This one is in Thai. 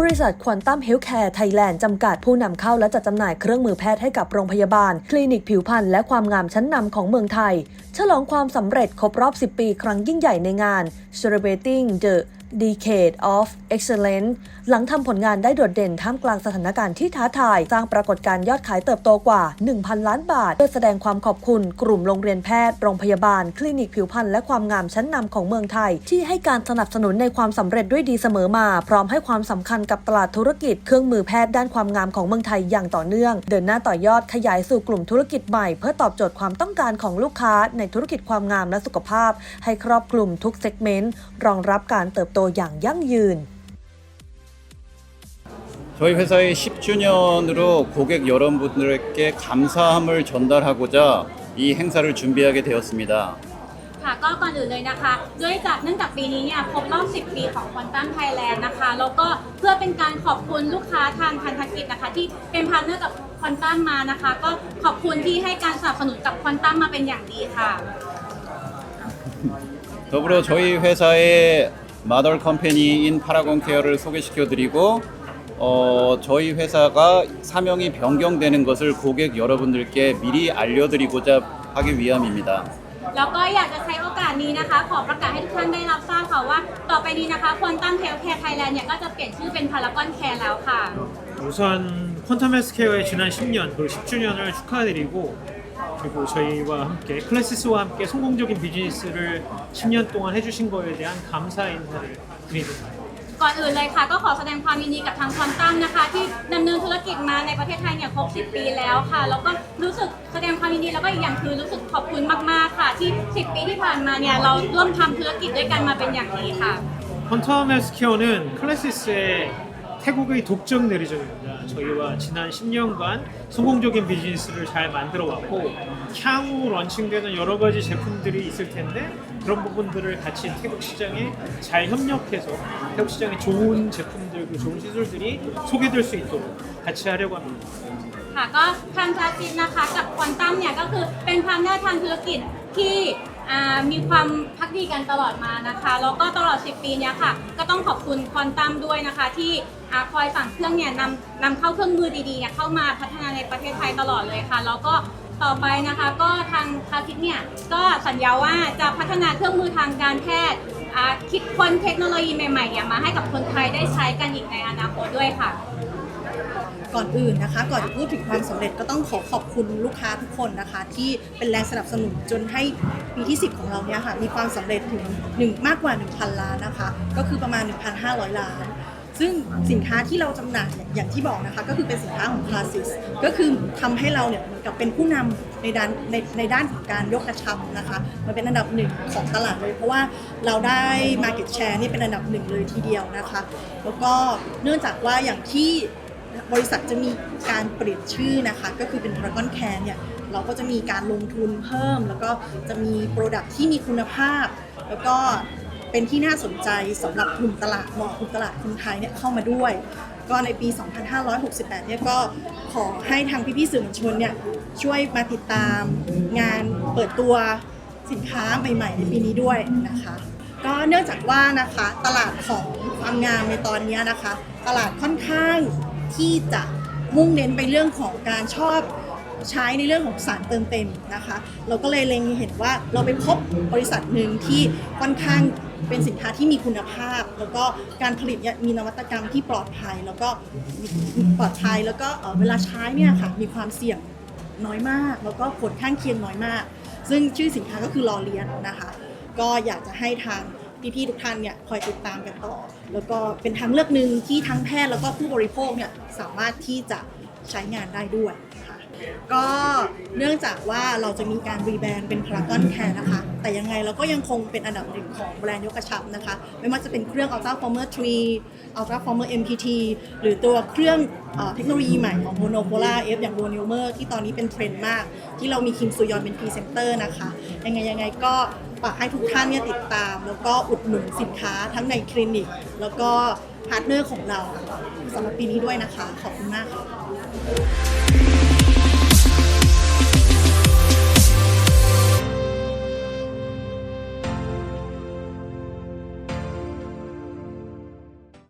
บริษัทควอนตัมเฮลท์แคร์ไทยแลนด์จำกัดผู้นำเข้าและจัดจำหน่ายเครื่องมือแพทย์ให้กับโรงพยาบาล คลินิกผิวพรรณและความงามชั้นนำของเมืองไทย ฉลองความสำเร็จครบรอบ 10 ปีครั้งยิ่งใหญ่ในงาน Celebrating the Decade of Excellence หลังทำผลงานได้โดดเด่นท่ามกลางสถานการณ์ที่ท้าทาย สร้างปรากฏการณ์ยอดขายเติบโตกว่า 1,000 ล้านบาท เพื่อแสดงความขอบคุณกลุ่มโรงเรียนแพทย์ โรงพยาบาล คลินิกผิวพรรณและความงามชั้นนำของเมืองไทย ที่ให้การสนับสนุนในความสำเร็จด้วยดีเสมอมา พร้อมให้ความสำคัญกับตลาดธุรกิจ เครื่องมือแพทย์ด้านความงามของเมืองไทยอย่างต่อเนื่อง เดินหน้าต่อยอดขยายสู่กลุ่มธุรกิจใหม่เพื่อตอบโจทย์ความต้องการของลูกค้าในธุรกิจความงามและสุขภาพ ให้ครอบคลุมทุกเซกเมนต์รองรับการเติบโตอย่างยั่งยืน 저희 회사의 10주년으로 고객 여러분들께 감사함을 전달하고자 이 행사를 준비하게 되었습니다. ค่ะก็ก่อนอื่นเลยนะคะ ด้วยจากเนื่องจากปีนี้เนี่ยครบรอบ 10 ปีของควอนตัมไทยแลนด์นะคะ แล้วก็เพื่อเป็นการขอบคุณลูกค้าทางพันธกิจนะคะ ที่เป็นพาร์ทเนอร์กับควอนตัมมานะคะ ก็ขอบคุณที่ให้การสนับสนุนกับควอนตัมมาเป็นอย่างดีค่ะ 더불어 저희 회사의 마더 컴퍼니인 파라곤 케어를 소개시켜 드리고 어, 저희 회사가 사명이 변경되는 것을 고객 여러분들께 미리 알려드리고자 하기 위함입니다. แล้วก็อยากจะใช้โอกาสนี้นะคะ ขอประกาศให้ทุกท่านได้รับทราบค่ะว่า ต่อไปนี้นะคะควอนตัมเฮลท์แคร์ไทยแลนด์เนี่ยก็จะเปลี่ยนชื่อเป็นพารากอนแคร์แล้วค่ะ 우선 퀀텀 헬스케어의 지난 10년 그리고 10주년을 축하드리고 그리고 저희와 함께 클래시스와 함께 성공적인 비즈니스를 10년 동안 해주신 거에 대한 감사 인사를 드립니다. ก่อนอื่นเลยค่ะ ก็ขอแสดงความยินดีกับทางควอนตัมนะคะ ที่ดำเนินธุรกิจมาในประเทศไทยเนี่ยครบ 10 ปีแล้วค่ะ แล้วก็รู้สึกแสดงความยินดีแล้วก็อีกอย่างคือรู้สึกขอบคุณมากๆค่ะ ที่ 10 ปีที่ผ่านมาเนี่ยเราร่วมทำธุรกิจด้วยกันมาเป็นอย่างดีค่ะ 퀀텀 헬스케어는 클래시스의 태국의 독점 내리점입니다. 저희와 지난 10년간 성공적인 비즈니스를 잘 만들어 왔고 향후 런칭되는 여러 가지 제품들이 있을 텐데 그런 부분들을 같이 태국 시장에 잘 협력해서 태국 시장에 좋은 제품들 그리고 좋은 시술들이 소개될 수 있도록 같이 하려고 합니다. ค่ะก็ทางซาซินนะคะกับควอนตัมเนี่ยก็คือเป็นพาร์ทเนอร์ทางธุรกิจที่อ่ามีความพักดีกันตลอดมานะคะแล้วก็ตลอด 10 ปีเนี้ยค่ะ ก็ต้องขอบคุณควอนตัมด้วยนะคะ ที่ อ่าคอยสั่งเครื่องเนี่ยนำนำเข้าเครื่องมือดีๆเนี่ยเข้ามาพัฒนาในประเทศไทยตลอดเลยค่ะ แล้วก็ต่อไปนะคะก็ทางคาซิสเนี่ยก็สัญญาว่าจะพัฒนาเครื่องมือทางการแพทย์คิดค้นเทคโนโลยีใหม่ๆเนี่ยมาให้กับคนไทยได้ใช้กันอีกในอนาคตด้วยค่ะ ก่อนอื่นนะคะ ก่อนจะพูดถึงความสำเร็จก็ต้องขอขอบคุณลูกค้าทุกคนนะคะ ที่เป็นแรงสนับสนุนจนให้ปีที่ 10 ของเราเนี่ยค่ะมีความสำเร็จถึง 1 มากกว่า 1,000 ล้านนะคะ ก็คือประมาณ 1,500 ล้าน ซึ่งสินค้าที่เราจำหน่ายเนี่ยอย่างที่บอกนะคะ ก็คือเป็นสินค้าของคลาส i s ก็คือทำให้เราเนี่ยเหมือนกับเป็นผู้นำในด้านในในด้านของการยกกระชับนะคะมันเป็นอันดับหนึ่งของตลาดเลย เพราะว่าเราได้ Market Share นี่เป็นอันดับหนึ่งเลยทีเดียวนะคะ แล้วก็เนื่องจากว่าอย่างที่บริษัทจะมีการเปลี่ยนชื่อนะคะ ก็คือเป็น Dragon Care เนี่ยเราก็จะมีการลงทุนเพิ่ม แล้วก็จะมีโปรดักที่มีคุณภาพ แล้วก็ เป็นที่น่าสนใจสำหรับกลุ่มตลาดมองกลุ่มตลาดคนไทยเนี่ยเข้ามาด้วย ก็ในปี 2568 เนี่ยก็ขอให้ทางพี่ๆสื่อมวลชนเนี่ยช่วยมาติดตามงานเปิดตัวสินค้าใหม่ ๆ ในปีนี้ด้วยนะคะ ก็เนื่องจากว่านะคะตลาดของความงามในตอนนี้นะคะ ตลาดค่อนข้างที่จะมุ่งเน้นไปเรื่องของการชอบใช้ในเรื่องของสารเติมเต็มนะคะ เราก็เลยเล็งเห็นว่าเราไปพบบริษัทหนึ่งที่ค่อนข้าง เป็นสินค้าที่มีคุณภาพ แล้วก็การผลิตเนี่ยมีนวัตกรรมที่ปลอดภัย แล้วก็ปลอดภัยแล้วก็เอ่อเวลาใช้เนี่ยค่ะมีความเสี่ยงน้อยมาก แล้วก็ผลข้างเคียงน้อยมาก ซึ่งชื่อสินค้าก็คือลอเลียนนะคะ ก็อยากจะให้ทางพี่ๆทุกท่านเนี่ยคอยติดตามกันต่อ แล้วก็เป็นทางเลือกหนึ่งที่ทั้งแพทย์แล้วก็ผู้บริโภคเนี่ยสามารถที่จะใช้งานได้ด้วยค่ะ ก็เนื่องจากว่าเราจะมีการรีแบรนด์เป็นพารากอนแคร์นะคะ แต่ยังไงเราก็ยังคงเป็นอันดับหนึ่งของแบรนด์ยกกระชับนะคะ ไม่ว่าจะเป็นเครื่อง Ultra Former 3 Ultra Former MPT หรือตัวเครื่องเทคโนโลยีใหม่ของ Monopola F อย่าง r o n e w m e r ที่ตอนนี้เป็นเทรนด์มาก ที่เรามีคิมซูยอนเป็นพรีเซนเตอร์นะคะ ยังไงยังไงก็ฝากให้ทุกท่านเนี่ยติดตาม แล้วก็อุดหนุนสินค้าทั้งในคลินิก แล้วก็พาร์ทเนอร์ของเราสำหรับปีนี้ด้วยนะคะ ขอบคุณมากค่ะ